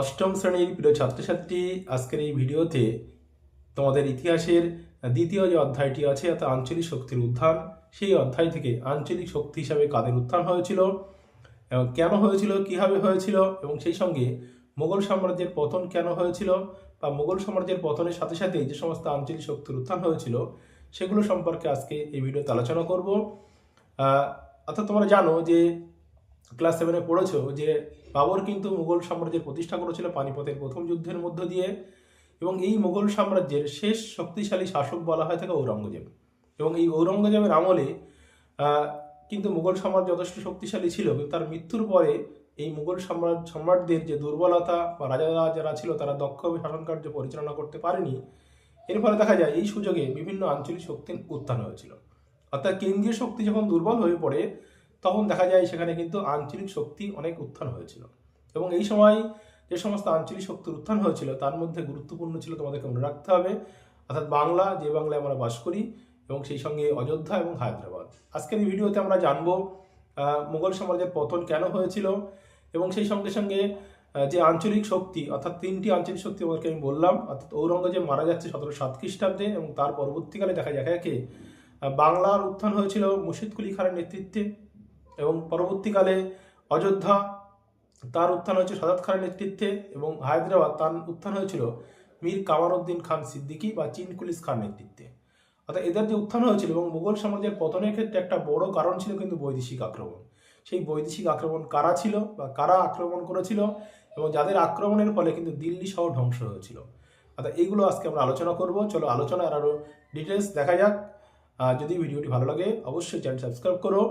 অষ্টম শ্রেণির প্রিয় ছাত্রছাত্রী, আজকের এই ভিডিওতে তোমাদের ইতিহাসের দ্বিতীয় যে অধ্যায়টি আছে, অর্থাৎ আঞ্চলিক শক্তির উত্থান, সেই অধ্যায় থেকে আঞ্চলিক শক্তি হিসাবে কাদের উত্থান হয়েছিল, এবং কেন হয়েছিল, কীভাবে হয়েছিল, এবং সেই সঙ্গে মোগল সাম্রাজ্যের পতন কেন হয়েছিল, বা মোগল সাম্রাজ্যের পতনের সাথে সাথে যে সমস্ত আঞ্চলিক শক্তির উত্থান হয়েছিল, সেগুলো সম্পর্কে আজকে এই ভিডিওতে আলোচনা করব। অর্থাৎ তোমরা জানো যে ক্লাস সেভেনে পড়েছো যে বাবর কিন্তু মুঘল সাম্রাজ্যের প্রতিষ্ঠা করেছিল পানিপথের প্রথম যুদ্ধের মধ্য দিয়ে এবং এই মুঘল সাম্রাজ্যের শেষ শক্তিশালী শাসক বলা হয় থাকে ঔরঙ্গজেব। এবং এই ঔরঙ্গজেবের আমলে কিন্তু মুঘল সাম্রাজ্য যথেষ্ট শক্তিশালী ছিল, কিন্তু তার মৃত্যুর পরে এই মুঘল সাম্রাজ্য, সম্রাটদের যে দুর্বলতা বা রাজারা যারা ছিল তারা দক্ষভাবে শাসন কার্য পরিচালনা করতে পারেনি। এর ফলে দেখা যায়, এই সুযোগে বিভিন্ন আঞ্চলিক শক্তির উত্থান হয়েছিল। অর্থাৎ কেন্দ্রীয় শক্তি যখন দুর্বল হয়ে পড়ে তখন দেখা যায় সেখানে কিন্তু আঞ্চলিক শক্তি অনেক উত্থান হয়েছিল। এবং এই সময় যে সমস্ত আঞ্চলিক শক্তির উত্থান হয়েছিল, তার মধ্যে গুরুত্বপূর্ণ ছিল তোমাদেরকে মনে রাখতে হবে, অর্থাৎ বাংলা, যে বাংলায় আমরা বাস করি, এবং সেই সঙ্গে অযোধ্যা এবং হায়দ্রাবাদ। আজকের এই ভিডিওতে আমরা জানব মুঘল সাম্রাজ্যের পতন কেন হয়েছিল, এবং সেই সঙ্গে সঙ্গে যে আঞ্চলিক শক্তি, অর্থাৎ তিনটি আঞ্চলিক শক্তি আমাকে আমি বললাম, অর্থাৎ ঔরঙ্গজেব মারা যাচ্ছে সতেরো সাত খ্রিস্টাব্দে, এবং তার পরবর্তীকালে দেখা যায় একে বাংলার উত্থান হয়েছিল মুর্শিদ কুলি খানের নেতৃত্বে। এবং পরবর্তীকালে অযোধ্যা, তার উত্থান হয়েছে সাদাত খানের নেতৃত্বে এবং হায়দ্রাবাদ, তার উত্থান হয়েছিল মীর কামারউদ্দিন খান সিদ্দিকি বা চিনকুলিস খান নেতৃত্বে। অর্থাৎ এদের যে উত্থান হয়েছিল এবং মুঘল সাম্রাজ্যের পতনের ক্ষেত্রে একটা বড় কারণ ছিল কিন্তু বৈদেশিক আক্রমণ। সেই বৈদেশিক আক্রমণ কারা ছিল বা কারা আক্রমণ করেছিল এবং যাদের আক্রমণের ফলে কিন্তু দিল্লি শহর ধ্বংস হয়েছিল। অর্থাৎ এইগুলো আজকে আমরা আলোচনা করব। চলো আলোচনার আরও ডিটেলস দেখা যাক। যদি ভিডিওটি ভালো লাগে, অবশ্যই চ্যানেল সাবস্ক্রাইব করো।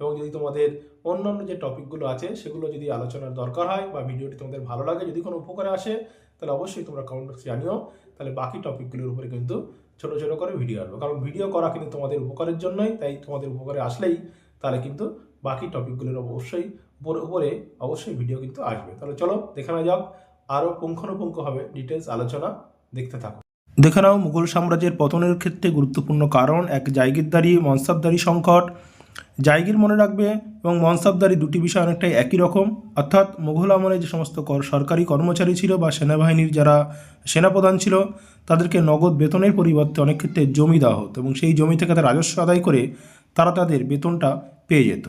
এবং যদি তোমাদের অন্যান্য যে টপিকগুলো আছে সেগুলো যদি আলোচনার দরকার হয় বা ভিডিওটি তোমাদের ভালো লাগে, যদি কোনো উপকারে আসে, তাহলে অবশ্যই তোমরা কমেন্ট বক্সে জানিও। তাহলে বাকি টপিকগুলোর উপরে কিন্তু ছোটো ছোটো করে ভিডিও আসবে। কারণ ভিডিও করা কিন্তু তোমাদের উপকারের জন্যই, তাই তোমাদের উপকারে আসলেই তাহলে কিন্তু বাকি টপিকগুলোর অবশ্যই উপরে উপরে অবশ্যই ভিডিও কিন্তু আসবে। তাহলে চলো দেখে নেওয়া যাক, আরও পুঙ্খানুপুঙ্খভাবে ডিটেলস আলোচনা দেখতে থাকো। দেখে নাও মুঘল সাম্রাজ্যের পতনের ক্ষেত্রে গুরুত্বপূর্ণ কারণ, এক জায়গিরদারি মনসাবদারি সংকট। জায়গির মনে রাখবে এবং মনসাবদারি দুটি বিষয় অনেকটাই একই রকম। অর্থাৎ মোঘল আমলে যে সমস্ত কর- সরকারি কর্মচারী ছিল বা সেনাবাহিনীর যারা সেনাপ্রধান ছিল, তাদেরকে নগদ বেতনের পরিবর্তে অনেক ক্ষেত্রে জমি দেওয়া হতো এবং সেই জমি থেকে তারা রাজস্ব আদায় করে তারা তাদের বেতনটা পেয়ে যেত।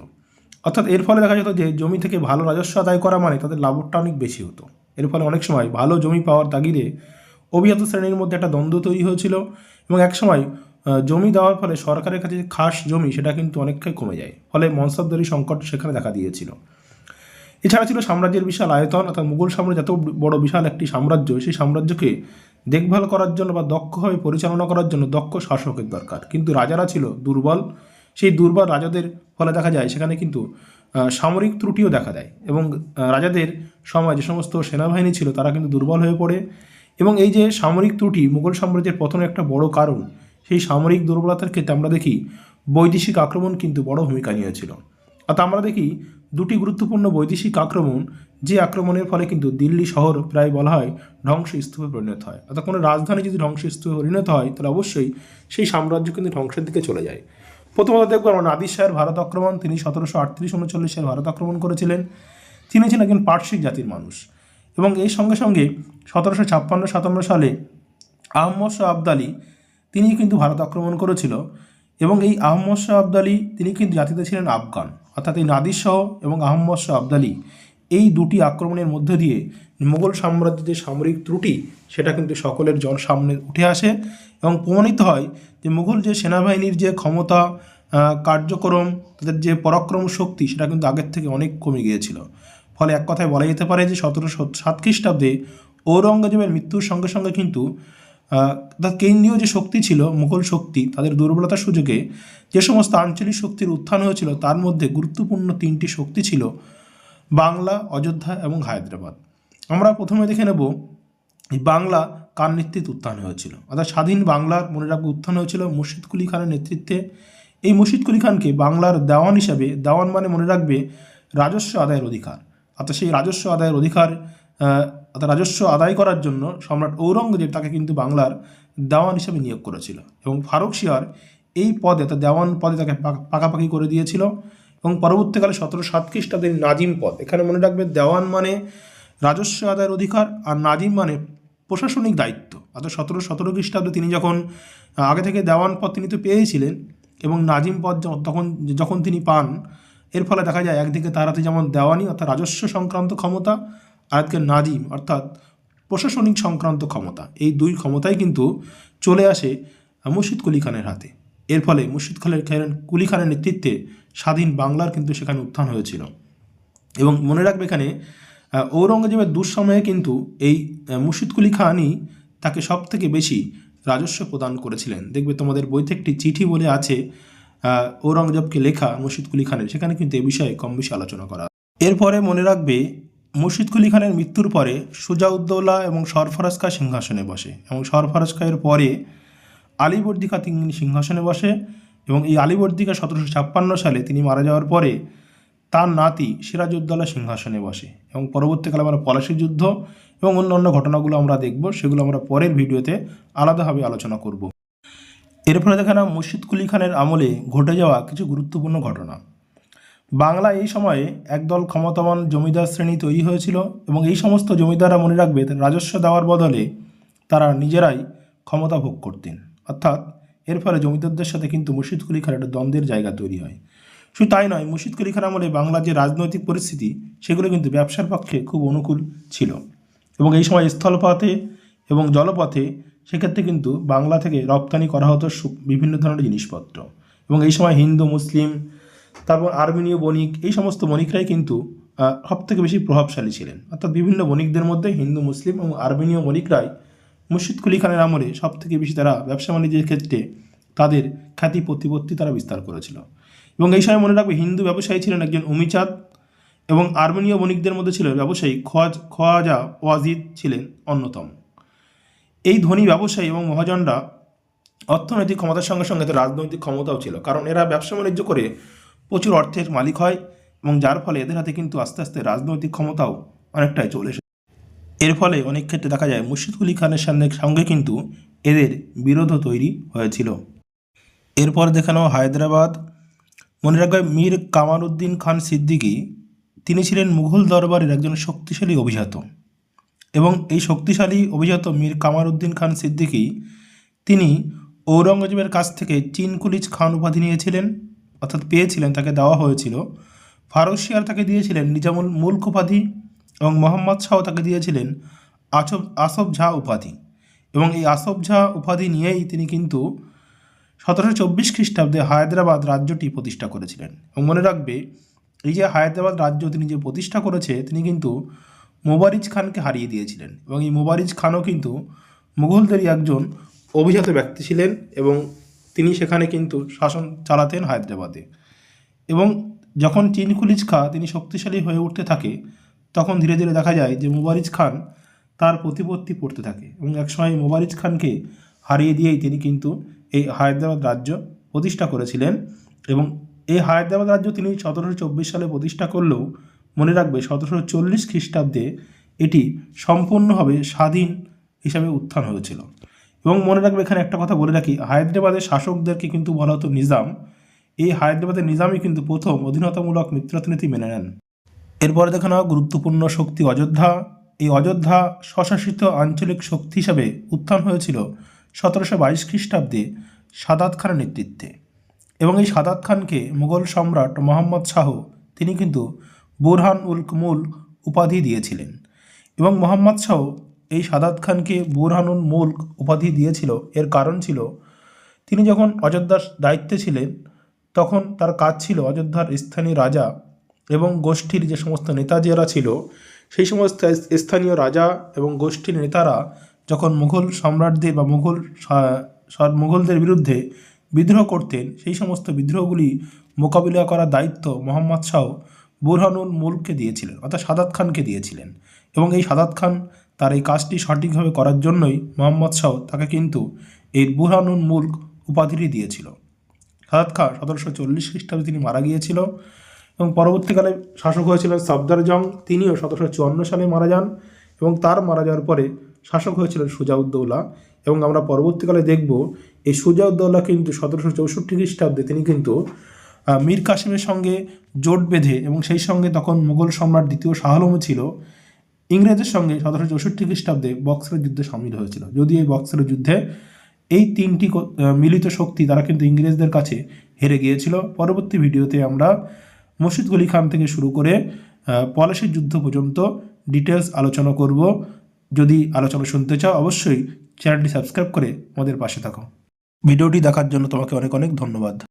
অর্থাৎ এর ফলে দেখা যেত যে জমি থেকে ভালো রাজস্ব আদায় করা মানে তাদের লাভটা অনেক বেশি হতো। এর ফলে অনেক সময় ভালো জমি পাওয়ার তাগিদে অভিজাত শ্রেণির মধ্যে একটা দ্বন্দ্ব তৈরি হয়েছিল এবং একসময় জমি দেওয়ার ফলে সরকারের কাছে খাস জমি, সেটা কিন্তু অনেকটাই কমে যায়। ফলে মনসবদারি সংকট সেখানে দেখা দিয়েছিল। এছাড়া ছিল সাম্রাজ্যের বিশাল আয়তন, অর্থাৎ মুঘল সাম্রাজ্য এত বড় বিশাল একটি সাম্রাজ্য, সেই সাম্রাজ্যকে দেখভাল করার জন্য বা দক্ষভাবে পরিচালনা করার জন্য দক্ষ শাসকের দরকার। কিন্তু রাজারা ছিল দুর্বল। সেই দুর্বল রাজাদের ফলে দেখা যায়, সেখানে কিন্তু সামরিক ত্রুটিও দেখা দেয়। এবং রাজাদের সময় যে সমস্ত সেনাবাহিনী ছিল, তারা কিন্তু দুর্বল হয়ে পড়ে। এবং এই যে সামরিক ত্রুটি, মুঘল সাম্রাজ্যের পতনের একটা বড় কারণ সেই সামরিক দুর্বলতার ক্ষেত্রে আমরা দেখি বৈদেশিক আক্রমণ কিন্তু বড় ভূমিকা নিয়েছিল। অর্থাৎ আমরা দেখি দুটি গুরুত্বপূর্ণ বৈদেশিক আক্রমণ, যে আক্রমণের ফলে কিন্তু দিল্লি শহর প্রায় বলা হয় ধ্বংসস্তূপে পরিণত হয়। অর্থাৎ কোনো রাজধানী যদি ধ্বংসস্তূপে পরিণত হয়, তাহলে অবশ্যই সেই সাম্রাজ্য কিন্তু ধ্বংসের দিকে চলে যায়। প্রথমত দেখব আমরা নাদির শাহের ভারত আক্রমণ। তিনি সতেরোশো আটত্রিশ উনচল্লিশ সালে ভারত আক্রমণ করেছিলেন। তিনি ছিলেন একজন পার্শ্বিক জাতির মানুষ। এবং এই সঙ্গে সঙ্গে সতেরোশো ছাপ্পান্ন সাতান্ন সালে আহম্মদ শাহ আবদালি তিনি কিন্তু ভারত আক্রমণ করেছিল এবং এই আহম্মদ শাহ আবদালি তিনি কিন্তু জাতিতে ছিলেন আফগান। অর্থাৎ এই নাদির শাহ এবং আহম্মদ শাহ আবদালি এই দুটি আক্রমণের মধ্য দিয়ে মুঘল সাম্রাজ্যের যে সামরিক ত্রুটি, সেটা কিন্তু সকলের জল সামনে উঠে আসে এবং প্রমাণিত হয় যে মুঘল যে সেনাবাহিনীর যে ক্ষমতা কার্যক্রম, তাদের যে পরাক্রম শক্তি, সেটা কিন্তু আগের থেকে অনেক কমে গিয়েছিল। ফলে এক কথায় বলা যেতে পারে যে সতেরোশো সাত খ্রিস্টাব্দে ঔরঙ্গজেবের মৃত্যুর সঙ্গে সঙ্গে কিন্তু অর্থাৎ কেন্দ্রীয় যে শক্তি ছিল, মুঘল শক্তি, তাদের দুর্বলতার সুযোগে যে সমস্ত আঞ্চলিক শক্তির উত্থান হয়েছিল, তার মধ্যে গুরুত্বপূর্ণ তিনটি শক্তি ছিল বাংলা, অযোধ্যা এবং হায়দ্রাবাদ। আমরা প্রথমে দেখে নেব বাংলা কার নেতৃত্বে উত্থান হয়েছিল। অর্থাৎ স্বাধীন বাংলার মনে রাখব উত্থান হয়েছিল মুর্শিদ কুলি খানের নেতৃত্বে। এই মুর্শিদ কুলি খানকে বাংলার দেওয়ান হিসাবে, দেওয়ান মানে মনে রাখবে রাজস্ব আদায়ের অধিকার। অর্থাৎ সেই রাজস্ব আদায়ের অধিকার অর্থাৎ রাজস্ব আদায় করার জন্য সম্রাট ঔরঙ্গজেব তাকে কিন্তু বাংলার দেওয়ান হিসেবে নিয়োগ করেছিল এবং ফারুক শিয়ার এই পদে, অর্থাৎ দেওয়ান পদে তাকে পাকাপাকি করে দিয়েছিল এবং পরবর্তীকালে সতেরো সাত খ্রিস্টাব্দের নাজিম পদ। এখানে মনে রাখবে দেওয়ান মানে রাজস্ব আদায়ের অধিকার আর নাজিম মানে প্রশাসনিক দায়িত্ব। অর্থাৎ সতেরো সতেরো খ্রিস্টাব্দে তিনি যখন আগে থেকে দেওয়ান পদ তিনি তো পেয়েছিলেন এবং নাজিম পদ তখন যখন তিনি পান, এর ফলে দেখা যায় একদিকে তার হাতে যেমন দেওয়ানি, অর্থাৎ রাজস্ব সংক্রান্ত ক্ষমতা আর নাজিম অর্থাৎ প্রশাসনিক সংক্রান্ত ক্ষমতা, এই দুই ক্ষমতাই কিন্তু চলে আসে মুর্শিদ কুলি খানের হাতে। এর ফলে মুর্শিদ খানের খান কুলি খানের নেতৃত্বে স্বাধীন বাংলার কিন্তু সেখানে উত্থান হয়েছিল। এবং মনে রাখবে এখানে ঔরঙ্গজেবের দুঃসময়ে কিন্তু এই মুর্শিদ কুলি খানই তাকে সব থেকে বেশি রাজস্ব প্রদান করেছিলেন। দেখবে তোমাদের বইতে একটি চিঠি বলে আছে ঔরঙ্গজেবকে লেখা মুর্শিদ কুলি খানের সেখানে কিন্তু এ বিষয়ে কম বেশি আলোচনা করা। এরপরে মনে রাখবে মুর্শিদ কুলি খানের মৃত্যুর পরে সুজাউদ্দৌলা এবং সরফরাজ খা সিংহাসনে বসে এবং সরফরাজ খায়ের পরে আলীবর্দী খা তিনি সিংহাসনে বসে এবং এই আলীবর্দী খা সতেরোশো ছাপ্পান্ন সালে তিনি মারা যাওয়ার পরে তার নাতি সিরাজউদ্দৌলা সিংহাসনে বসে এবং পরবর্তীকালে আমরা পলাশী যুদ্ধ এবং অন্যান্য ঘটনাগুলো আমরা দেখব, সেগুলো আমরা পরের ভিডিওতে আলাদাভাবে আলোচনা করব। এরপরে দেখালাম মুর্শিদ কুলি খানের আমলে ঘটে যাওয়া কিছু গুরুত্বপূর্ণ ঘটনা। বাংলা এই সময়ে একদল ক্ষমতাবান জমিদার শ্রেণি তৈরি হয়েছিল এবং এই সমস্ত জমিদাররা মনে রাখবে রাজস্ব দেওয়ার বদলে তারা নিজেরাই ক্ষমতা ভোগ করতেন। অর্থাৎ এর ফলে জমিদারদের সাথে কিন্তু মুর্শিদ কুলি খানের একটা দ্বন্দ্বের জায়গা তৈরি হয়। শুধু তাই নয়, মুর্শিদ কুলি খান আমলে বাংলার যে রাজনৈতিক পরিস্থিতি, সেগুলো কিন্তু ব্যবসার পক্ষে খুব অনুকূল ছিল। এবং এই সময় স্থলপথে এবং জলপথে সেক্ষেত্রে কিন্তু বাংলা থেকে রপ্তানি করা হতো বিভিন্ন ধরনের জিনিসপত্র। এবং এই সময় হিন্দু, মুসলিম তারপর আর্মেনীয় বণিক, এই সমস্ত বণিকরাই কিন্তু সবথেকে বেশি প্রভাবশালী ছিলেন। অর্থাৎ বিভিন্ন বণিকদের মধ্যে হিন্দু, মুসলিম এবং আর্মেনীয় বণিকরাই মুর্শিদ কুলি খানের আমলে সব থেকে বেশি তারা ব্যবসা বাণিজ্যের ক্ষেত্রে তাদের খ্যাতি, প্রতিপত্তি তারা বিস্তার করেছিল। এবং এই সময় মনে রাখবে, হিন্দু ব্যবসায়ী ছিলেন একজন উমিচাঁদ এবং আর্মেনীয় বণিকদের মধ্যে ছিল ব্যবসায়ী খোয়াজ, খোয়াজা ওয়াজিদ ছিলেন অন্যতম। এই ধনী ব্যবসায়ী এবং মহাজনরা অর্থনৈতিক ক্ষমতার সঙ্গে সঙ্গে রাজনৈতিক ক্ষমতাও ছিল, কারণ এরা ব্যবসা বাণিজ্য করে প্রচুর অর্থের মালিক হয় এবং যার ফলে এদের হাতে কিন্তু আস্তে আস্তে রাজনৈতিক ক্ষমতাও অনেকটাই চলে এসেছে। এর ফলে অনেক ক্ষেত্রে দেখা যায় মুর্শিদ কুলি খানের সঙ্গে সঙ্গে কিন্তু এদের বিরোধও তৈরি হয়েছিল। এরপর দেখানো হায়দ্রাবাদ মনে রাখবে মীর কামারুদ্দিন খান সিদ্দিকী, তিনি ছিলেন মুঘল দরবারের একজন শক্তিশালী অভিজাত এবং এই শক্তিশালী অভিজাত মীর কামারুদ্দিন খান সিদ্দিকী, তিনি ঔরঙ্গজেবের কাছ থেকে চিনকুলিজ খান উপাধি নিয়েছিলেন। অর্থাৎ পেয়েছিলেন, তাকে দেওয়া হয়েছিল। ফারুশিয়ার তাকে দিয়েছিলেন, নিজামুল মুলক উপাধি এবং মোহাম্মদ শাহ তাকে দিয়েছিলেন, আছব আসফ ঝা উপাধি। এবং এই আসফ ঝা উপাধি নিয়েই তিনি কিন্তু সতেরোশো চব্বিশ খ্রিস্টাব্দে হায়দ্রাবাদ রাজ্যটি প্রতিষ্ঠা করেছিলেন। এবং মনে রাখবে, এই যে হায়দ্রাবাদ রাজ্য তিনি যে প্রতিষ্ঠা করেছে, তিনি কিন্তু মোবারিজ খানকে হারিয়ে দিয়েছিলেন। এবং এই মোবারিজ খানও কিন্তু মুঘলদেরই একজন অভিজাত ব্যক্তি ছিলেন এবং তিনি সেখানে কিন্তু শাসন চালাতেন হায়দ্রাবাদে। এবং যখন চিনকুলিজ খা, তিনি শক্তিশালী হয়ে উঠতে থাকে, তখন ধীরে ধীরে দেখা যায় যে মুবারিজ খান তার প্রতিপত্তি পড়তে থাকে এবং একসময় মুবারিজ খানকে হারিয়ে দিয়েই তিনি কিন্তু এই হায়দ্রাবাদ রাজ্য প্রতিষ্ঠা করেছিলেন এবং এই হায়দ্রাবাদ রাজ্য তিনি সতেরোশো চব্বিশ সালে প্রতিষ্ঠা করলেও মনে রাখবে সতেরোশো চল্লিশ খ্রিস্টাব্দে এটি সম্পূর্ণভাবে স্বাধীন হিসাবে উত্থান হয়েছিল। এবং মনে রাখবে এখানে একটা কথা বলে রাখি, হায়দ্রাবাদের শাসকদেরকে কিন্তু বলা হতো নিজাম। এই হায়দ্রাবাদের নিজামই কিন্তু প্রথম অধীনতামূলক মিত্রনীতি মেনে নেন। এরপরে দেখানো হয় গুরুত্বপূর্ণ শক্তি অযোধ্যা। এই অযোধ্যা স্বশাসিত আঞ্চলিক শক্তি হিসাবে উত্থান হয়েছিল সতেরোশো বাইশ খ্রিস্টাব্দে সাদাত খানের নেতৃত্বে। এবং এই সাদাত খানকে মুঘল সম্রাট মোহাম্মদ শাহ তিনি কিন্তু বুরহান উল মুল উপাধি দিয়েছিলেন। এবং মোহাম্মদ শাহ এই সাদাত খানকে বুরহানুল মুল্ক উপাধি দিয়েছিল। এর কারণ ছিল, তিনি যখন অযোধ্যার দায়িত্বে ছিলেন, তখন তার কাজ ছিল অযোধ্যার স্থানীয় রাজা এবং গোষ্ঠীর যে সমস্ত নেতা যারা ছিল, সেই সমস্ত স্থানীয় রাজা এবং গোষ্ঠীর নেতারা যখন মুঘল সম্রাটদের বা মুঘল মুঘলদের বিরুদ্ধে বিদ্রোহ করতেন, সেই সমস্ত বিদ্রোহগুলি মোকাবিলা করার দায়িত্ব মোহাম্মদ শাহ বুরহানুল মুলককে দিয়েছিলেন, অর্থাৎ সাদাত খানকে দিয়েছিলেন। এবং এই সাদাত খান তার এই কাজটি সঠিকভাবে করার জন্যই মোহাম্মদ শাহ তাকে কিন্তু এই বুরহানুল মুলক উপাধিটি দিয়েছিল। সাদাত খান সতেরোশো চল্লিশ খ্রিস্টাব্দে তিনি মারা গিয়েছিল এবং পরবর্তীকালে শাসক হয়েছিলেন সফদার জং। তিনিও সতেরোশো চুয়ান্ন সালে মারা যান এবং তার মারা যাওয়ার পরে শাসক হয়েছিলেন সুজাউদ্দৌলা এবং আমরা পরবর্তীকালে দেখব এই সুজাউদ্দৌলা কিন্তু সতেরোশো চৌষট্টি খ্রিস্টাব্দে তিনি কিন্তু মীর কাসিমের সঙ্গে জোট বেঁধে এবং সেই সঙ্গে তখন মুঘল সম্রাট দ্বিতীয় শাহ ছিল। ইংরেজের সঙ্গে সতেরোশো চৌষট্টি খ্রিস্টাব্দে বক্সারের যুদ্ধে সামিল হয়েছিল। যদি এই বক্সারের যুদ্ধে এই তিনটি মিলিত শক্তি তারা কিন্তু ইংরেজদের কাছে হেরে গিয়েছিল। পরবর্তী ভিডিওতে আমরা মুর্শিদ গলি খান থেকে শুরু করে পলাশির যুদ্ধ পর্যন্ত ডিটেলস আলোচনা করব। যদি আলোচনা শুনতে চাও, অবশ্যই চ্যানেলটি সাবস্ক্রাইব করে আমাদের পাশে থাকো। ভিডিওটি দেখার জন্য তোমাকে অনেক অনেক ধন্যবাদ।